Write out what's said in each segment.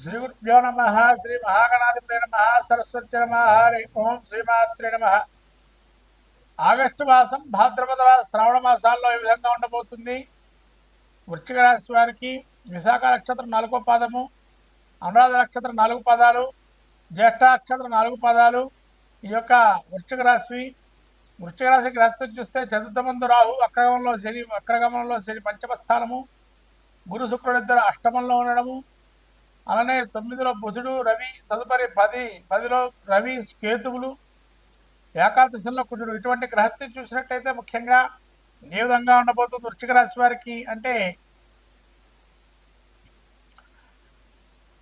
శ్రీ గురుభ్యో నమ శ్రీ మహాగణాధిపతి నమ సరస్వతి నమ హరి ఓం శ్రీమాత్రే నమ ఆగస్టు మాసం భాద్రపద శ్రావణ మాసాల్లో ఏ విధంగా ఉండబోతుంది? వృశ్చిక రాశి వారికి విశాఖ నక్షత్రం నాలుగో పాదము అనురాధ నక్షత్రం నాలుగు పదాలు జ్యేష్ఠ నక్షత్రం నాలుగు పదాలు. ఈ యొక్క వృశ్చిక రాశి వృశ్చిక రాశి గ్రస్తులు చూస్తే చతుర్థమందు రాహు అక్రగమంలో శని అక్రగమంలో శని పంచమ స్థానము గురు శుక్రుడిద్దరు అష్టమంలో ఉండడము అలానే తొమ్మిదిలో బుధుడు రవి తదుపరి పది పదిలో రవి కేతువులు ఏకాదశంలో కుజుడు. ఇటువంటి గ్రహస్థితి చూసినట్టయితే ముఖ్యంగా ఏ విధంగా ఉండబోతుంది వృశ్చిక రాశి వారికి అంటే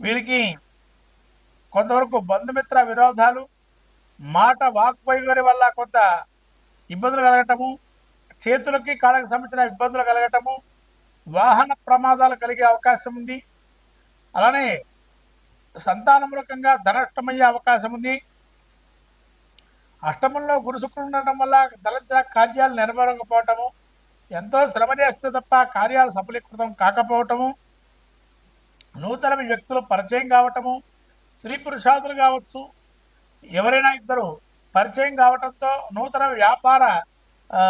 వీరికి కొంతవరకు బంధుమిత్ర విరోధాలు మాట వాక్పైవరి వల్ల కొంత ఇబ్బందులు కలగటము చేతులకి కాళ్ళకి సంబంధించిన ఇబ్బందులు కలగటము వాహన ప్రమాదాలు కలిగే అవకాశం ఉంది. అలానే సంతానమూలకంగా ధనష్టమయ్యే అవకాశం ఉంది. అష్టమంలో గురు ఉండటం వల్ల తలంచిన కార్యాలు నెరవేరకపోవటము ఎంతో శ్రమ చేస్తే తప్ప కార్యాలు సఫలీకృతం కాకపోవటము నూతన వ్యక్తులు పరిచయం కావటము స్త్రీ పురుషాదులు కావచ్చు ఎవరైనా ఇద్దరు పరిచయం కావటంతో నూతన వ్యాపార ఆ,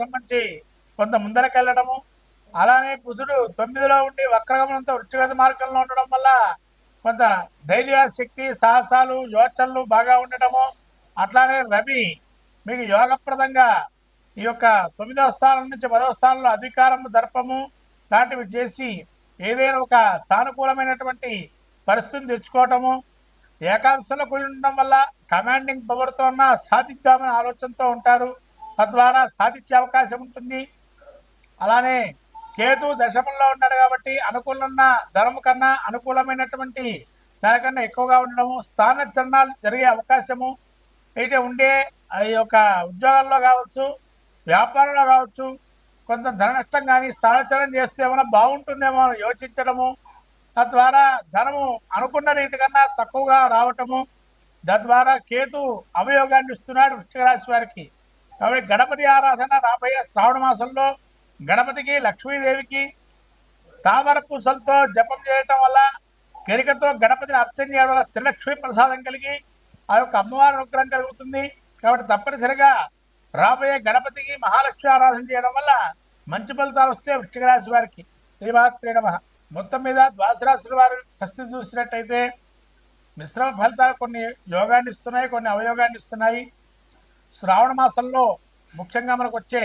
సంబంధించి కొంత ముందరకెళ్ళడము అలానే బుధుడు తొమ్మిదిలో ఉండి వక్రగమనంతో వృత్తిగత మార్గంలో ఉండడం వల్ల కొంత ధైర్య శక్తి సాహసాలు యోచనలు బాగా ఉండటము. అట్లానే రవి మీకు యోగప్రదంగా ఈ యొక్క తొమ్మిదవ స్థానం నుంచి పదవ స్థానంలో అధికారము దర్పము లాంటివి చేసి ఏదైనా ఒక సానుకూలమైనటువంటి పరిస్థితిని తెచ్చుకోవటము. ఏకాదశిలో కూడి ఉండడం వల్ల కమాండింగ్ పవర్తో ఉన్న సాధిద్దామనే ఆలోచనతో ఉంటారు. తద్వారా సాధించే అవకాశం ఉంటుంది. అలానే కేతు దశమంలో ఉన్నాడు కాబట్టి అనుకూలన్న ధనము కన్నా అనుకూలమైనటువంటి దానికన్నా ఎక్కువగా ఉండడము స్థానచలనాలు జరిగే అవకాశము అయితే ఉండే ఈ యొక్క ఉద్యోగాల్లో కావచ్చు వ్యాపారంలో కావచ్చు కొంత ధన నష్టం కానీ స్థానచలనం చేస్తే ఏమైనా బాగుంటుందేమో యోచించడము తద్వారా ధనము అనుకున్న రీతి కన్నా తక్కువగా రావటము తద్వారా కేతు అవయోగాన్ని ఇస్తున్నాడు వృశ్చిక రాశి వారికి. కాబట్టి గణపతి ఆరాధన రాబోయే శ్రావణ మాసంలో గణపతికి లక్ష్మీదేవికి తామర పూసలతో జపం చేయటం వల్ల గరికతో గణపతిని అర్చన చేయడం వల్ల శ్రీలక్ష్మీ ప్రసాదం కలిగి ఆ యొక్క అమ్మవారి అనుగ్రహం కలుగుతుంది. కాబట్టి తప్పనిసరిగా రాబోయే గణపతికి మహాలక్ష్మి ఆరాధన చేయడం వల్ల మంచి ఫలితాలు వస్తే వృశ్చిక రాశి వారికి. శ్రీమాత్రే నమ. మొత్తం మీద ద్వాసరాశుల వారి పరిస్థితి చూసినట్టయితే మిశ్రమ ఫలితాలు కొన్ని యోగాన్ని ఇస్తున్నాయి కొన్ని అవయోగాన్ని ఇస్తున్నాయి. శ్రావణ మాసంలో ముఖ్యంగా మనకు వచ్చే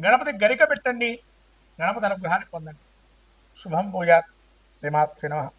గణపతి గరిక పెట్టండి. గణపతి అనుగ్రహాన్ని పొందండి. శుభం పూజాత్ శ్రీమాత్రి నమ.